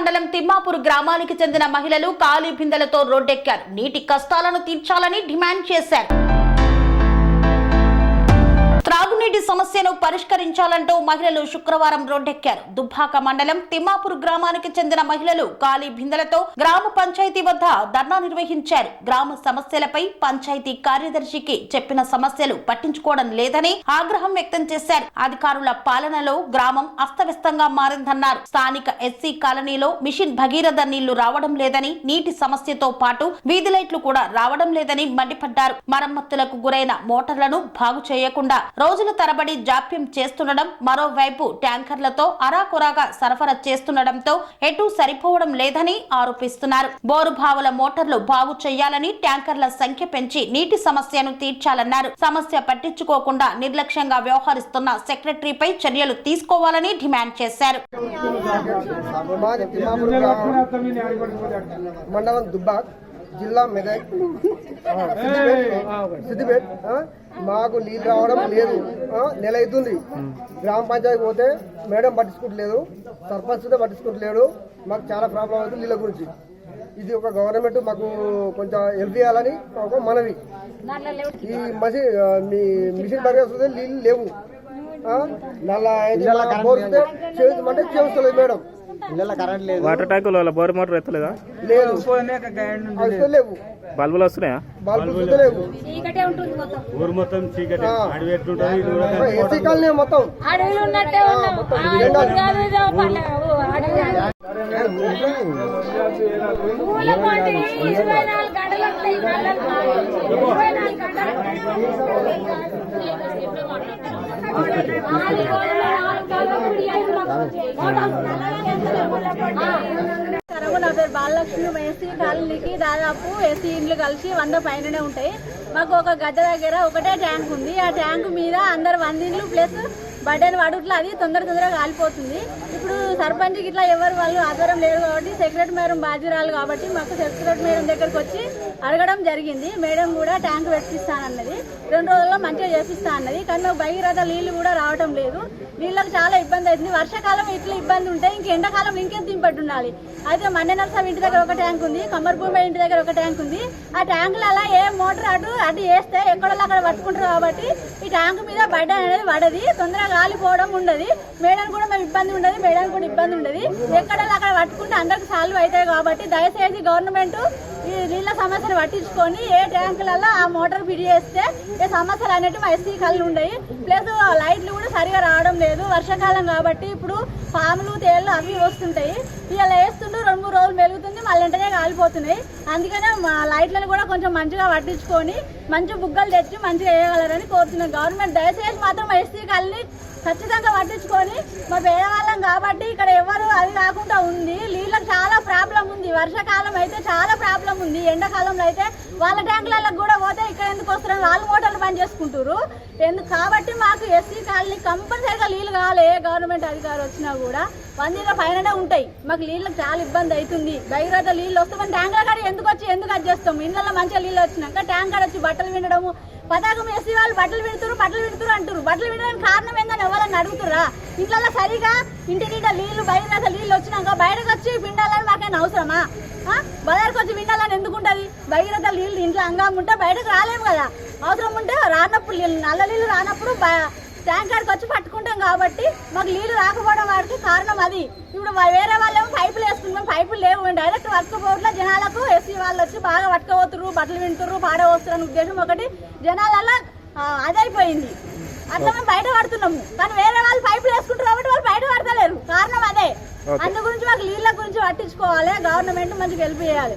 మండలం తిమ్మాపూర్ గ్రామానికి చెందిన మహిళలు ఖాళీ బిందెలతో రోడ్డెక్కారు. నీటి కష్టాలను తీర్చాలని డిమాండ్ చేశారు. త్రాగునీటి సమస్యను పరిష్కరించాలంటూ మహిళలు శుక్రవారం రోడ్డెక్కారు. దుబ్బాక మండలం తిమ్మాపూర్ గ్రామానికి చెందిన మహిళలు ఖాళీ బిందెలతో గ్రామ పంచాయతీ వద్ద ధర్నా నిర్వహించారు. గ్రామ సమస్యలపై పంచాయతీ కార్యదర్శికి చెప్పిన సమస్యలు పట్టించుకోవడం లేదని ఆగ్రహం వ్యక్తం చేశారు. అధికారుల పాలనలో గ్రామం అస్తవ్యస్తంగా మారిందన్నారు. స్థానిక ఎస్సీ కాలనీలో మిషన్ భగీరథ నీళ్ళు రావడం లేదని నీటి సమస్యతో పాటు వీధి లైట్లు కూడా రావడం లేదని మండిపడ్డారు. మరమ్మతులకు గురైన మోటార్లను బాగు చేయకుండా రోజుల తరబడి జాప్యం చేస్తుండడం మరోవైపు ట్యాంకర్లతో అరాకొరాగా సరఫరా చేస్తుండడంతో ఎటు సరిపోవడం లేదని ఆరోపిస్తున్నారు. బోరు బావుల మోటార్లు బాగు చేయాలని ట్యాంకర్ల సంఖ్య పెంచి నీటి సమస్యను తీర్చాలన్నారు. సమస్య పట్టించుకోకుండా నిర్లక్ష్యంగా వ్యవహరిస్తున్న సెక్రటరీపై చర్యలు తీసుకోవాలని డిమాండ్ చేశారు. మండలం దుబ్బాక్ జిల్లా మెదక్ ఆ, సిద్దిపేట్ మాకు నీళ్ళు రావడం లేదు. ఆ, నెల అవుతుంది. గ్రామ పంచాయతీ పోతే మేడం పట్టించుకుంటలేదు సర్పంచ్ కూడా పట్టించుకుంటలేడు. మాకు చాలా ప్రాబ్లం అవుతుంది నీళ్ళ గురించి. ఇది ఒక గవర్నమెంట్ మాకు కొంచెం హెల్ప్ చేయాలని ఒక మనవి. ఈ మసి మీ మిషన్ పరిగెత్తుంది నీళ్ళు లేవు. నల్ల చేయించమంటే చేస్తలేదు మేడం. వాటర్ ట్యాంకులు బోర్ మోటార్ ఎత్తలేదా? లేదు. అసలు లేవు బల్బులు వస్తున్నాయా? ఊరు మొత్తం చీకటి. ఆ. అడవి ఎట్లుంటుంది ఇది కూడా ఎస్సీ కాలనీ మొత్తం. అడవిలో ఉన్నట్టే ఉన్నాం. ఆ, ఊరు కాదు ఇదో పల్లె, ఊ, అడవి. పూల పోటీ ఇరవై నాలుగు గంటలు వస్తాయి నల్లలు కాదు. ఇరవై నాలుగు గంటలు నాలుగు రోజులు, నాలుగు గంటలు, కుడి ఏసీ ఎస్సీ కాలనీకి దాదాపు ఎస్సీ ఇండ్లు కలిసి వంద పైననే ఉంటాయి. మాకు ఒక గడ్డ దగ్గర ఒకటే ట్యాంక్ ఉంది. ఆ ట్యాంక్ మీద అందరు వంద ఇండ్లు ప్లస్ బడ్డెన్ వాడుట్లా అది తొందర తొందరగా కాలిపోతుంది. ఇప్పుడు సర్పంచ్ ఇట్లా ఎవరు వాళ్ళు ఆధారం లేరు కాబట్టి సెక్రటరీ మేడం బాధ్యురాలు కాబట్టి మాకు సెక్రటరీ మేడం దగ్గరకు వచ్చి అడగడం జరిగింది. మేడం కూడా ట్యాంక్ పెట్టిస్తానన్నది. రెండు రోజుల్లో మంచిగా చేపిస్తా అన్నది కానీ మాకు భగీరథ నీళ్ళు కూడా రావడం లేదు. నీళ్ళకి చాలా ఇబ్బంది అవుతుంది. వర్షాకాలం ఇట్లా ఇబ్బంది ఉంటే ఇంక ఎండాకాలం ఇంకేం దింపట్టు ఉండాలి. అయితే మన్నె నర్సా ఇంటి దగ్గర ఒక ట్యాంక్ ఉంది. కమ్మర్భూమి ఇంటి దగ్గర ఒక ట్యాంక్ ఉంది. ఆ ట్యాంకులలో ఏ మోటార్ అటు అటు వేస్తే ఎక్కడో అక్కడ పట్టుకుంటారు కాబట్టి ఈ ట్యాంక్ మీద బడ్డ అనేది పడది. తొందరగా కాలిపోవడం ఉండదు. మేడం కూడా మేము ఇబ్బంది ఉండదు మేడం కూడా ఇబ్బంది ఉండదు. ఎక్కడ అక్కడ పట్టుకుంటే అందరికి సాల్వ్ అవుతాయి కాబట్టి దయచేసి గవర్నమెంట్ ఈ నీళ్ళ సమస్యను పట్టించుకొని ఏ ట్యాంకులలో ఆ మోటార్ ఫిట్ చేస్తే ఏ సమస్యలు అనేవి మా ఎస్సీ కళ్ళు ఉండయి. ప్లస్ లైట్లు కూడా సరిగా రావడం లేదు. వర్షాకాలం కాబట్టి ఇప్పుడు పాములు తేళ్ళు అవి వస్తుంటాయి. ఇలా వేస్తుంటూ రెండు మూడు కాలిపోతున్నాయి. అందుకనే మా లైట్లను కూడా కొంచెం మంచిగా పట్టించుకొని మంచి బుగ్గలు తెచ్చి మంచిగా వేయగలరని కోరుతున్నాం. గవర్నమెంట్ దయచేసి మాత్రం ఎస్సీ కళ్ళని ఖచ్చితంగా పట్టించుకొని మా పేదవాళ్ళం కాబట్టి ఇక్కడ ఎవరు అది కాకుండా ఉంది. నీళ్ళకి చాలా ప్రాబ్లం ఉంది. వర్షాకాలం అయితే చాలా ప్రాబ్లం ఉంది. ఎండాకాలంలో అయితే వాళ్ళ ట్యాంకులలో కూడా పోతే ఇక్కడ ఎందుకు వస్తున్నారు? వాళ్ళు మోటార్లు పని చేసుకుంటారు ఎందుకు కాబట్టి మాకు ఎస్సీ కాలనీ కంపల్సరీగా నీళ్ళు కావాలి. ఏ గవర్నమెంట్ అధికారి వచ్చినా కూడా వంద పైననే ఉంటాయి. మాకు నీళ్ళకి చాలా ఇబ్బంది అవుతుంది. భగీరథ నీళ్ళు వస్తే ట్యాంకర్ కాడ ఎందుకు వచ్చి ఎందుకు అది చేస్తాం? ఇళ్ళలో మంచిగా నీళ్ళు వచ్చినాక ట్యాంకర్ వచ్చి బట్టలు వినడము. పతాకం వేసి వాళ్ళు బట్టలు విడుతురు బట్టలు విడుతురు అంటారు బట్టలు వినడానికి కారణం ఏందని ఎవరన్నా అడుగుతురా ఇంట్లో సరిగా ఇంటి నిండా నీళ్ళు బయట నీళ్ళు వచ్చినాక బయటకు వచ్చి పిండాలని మాకేమైనా అవసరమా? బజార్కి వచ్చి వినాలని ఎందుకు ఉంటుంది? భగీరథ నీళ్ళు ఇంట్లో అంగం ఉంటే బయటకు రాలేము కదా. అవసరం ఉంటే రానప్పుడు నీళ్ళు- నల్ల నీళ్ళు రానప్పుడు బ- ట్యాంకర్కి వచ్చి పట్టుకుంటాం కాబట్టి మాకు నీళ్ళు రాకపోవడం వాడికి కారణం అది. ఇప్పుడు వేరే వాళ్ళేమో పైపులు వేసుకుంటాం పైపులు లేవు డైరెక్ట్ పట్టుకోపోవట్ల జనాలకు ఎస్సీ వాళ్ళు వచ్చి బాగా పట్టుకోపోతున్నారు బట్టలు వింటున్నారు పాడవస్తున్నారు అనే ఉద్దేశం ఒకటి జనాలల్లో ఆ, అదైపోయింది. అట్లా మేము బయట పడుతున్నాము. కానీ వేరే వాళ్ళు పైపులు వేసుకుంటారు కాబట్టి వాళ్ళు బయట పడతలేరు. కారణం అదే. అందు గురించి మాకు నీళ్ళ గురించి పట్టించుకోవాలి. గవర్నమెంట్ మంచిగా హెల్ప్ చేయాలి.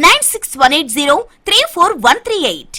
Nine six one eight zero three four one three eight